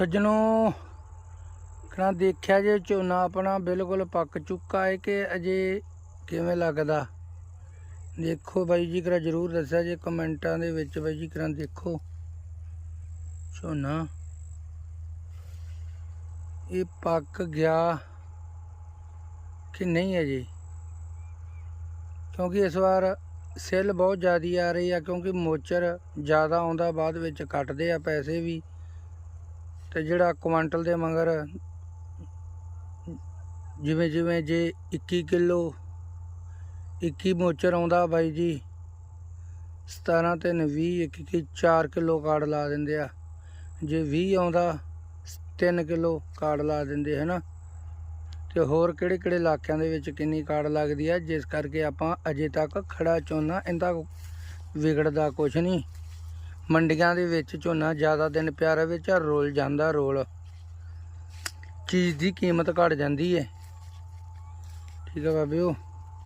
ਸੱਜਣੋ ਕਰਾਂ ਦੇਖਿਆ ਜੇ ਝੋਨਾ ਆਪਣਾ ਬਿਲਕੁਲ ਪੱਕ ਚੁੱਕਾ ਹੈ ਕਿ ਅਜੇ ਕਿਵੇਂ ਲੱਗਦਾ? ਦੇਖੋ ਬਾਈ ਜੀ ਕਰਾ ਜਰੂਰ ਦੱਸਿਆ ਜੇ ਕਮੈਂਟਾਂ ਦੇ ਵਿੱਚ ਬਾਈ ਜੀ ਕਰਾਂ ਦੇਖੋ। ਝੋਨਾ, ਇਹ ਪੱਕ ਗਿਆ ਕਿ ਨਹੀਂ ਅਜੇ? ਕਿਉਂਕਿ ਇਸ ਵਾਰ ਸੇਲ ਬਹੁਤ ਜ਼ਿਆਦੀ ਆ ਰਹੀ ਆ, ਕਿਉਂਕਿ ਮੋਚਰ ਜ਼ਿਆਦਾ ਆਉਂਦਾ, ਬਾਅਦ ਵਿੱਚ ਕੱਟਦੇ ਆ ਪੈਸੇ ਵੀ। ਤੇ ਜਿਹੜਾ ਕੁਆਂਟਲ ਦੇ ਮਗਰ, ਜਿਵੇਂ ਜਿਵੇਂ ਜੇ 21 ਕਿਲੋ 21 ਮੋਚਰ ਆਉਂਦਾ ਬਾਈ ਜੀ 17 ਤੇ 20 ਇੱਕ ਇੱਕ 4 ਕਿਲੋ ਕਾਰਡ ਲਾ ਦਿੰਦੇ ਆ। ਜੇ 20 ਆਉਂਦਾ 3 ਕਿਲੋ ਕਾਰਡ ਲਾ ਦਿੰਦੇ, ਹਨਾ? ਤੇ ਹੋਰ ਕਿਹੜੇ ਕਿਹੜੇ ਇਲਾਕਿਆਂ ਦੇ ਵਿੱਚ ਕਿੰਨੀ ਕਾਰਡ ਲੱਗਦੀ ਆ? ਜਿਸ ਕਰਕੇ ਆਪਾਂ ਅਜੇ ਤੱਕ ਖੜਾ ਝੋਨਾ ਇਹਦਾ ਵਿਗੜਦਾ ਕੁਛ ਨਹੀਂ। ਮੰਡੀਆਂ ਦੇ ਵਿੱਚ ਝੋਨਾ ਜ਼ਿਆਦਾ ਦਿਨ ਪਿਆ ਰਵੇ ਚਾ ਰੋਲ ਜਾਂਦਾ ਰੋਲ। ਚੀਜ਼ ਦੀ ਕੀਮਤ ਘਟ ਜਾਂਦੀ ਹੈ ਠੀਕ ਹੈ ਬਾਬਿਓ।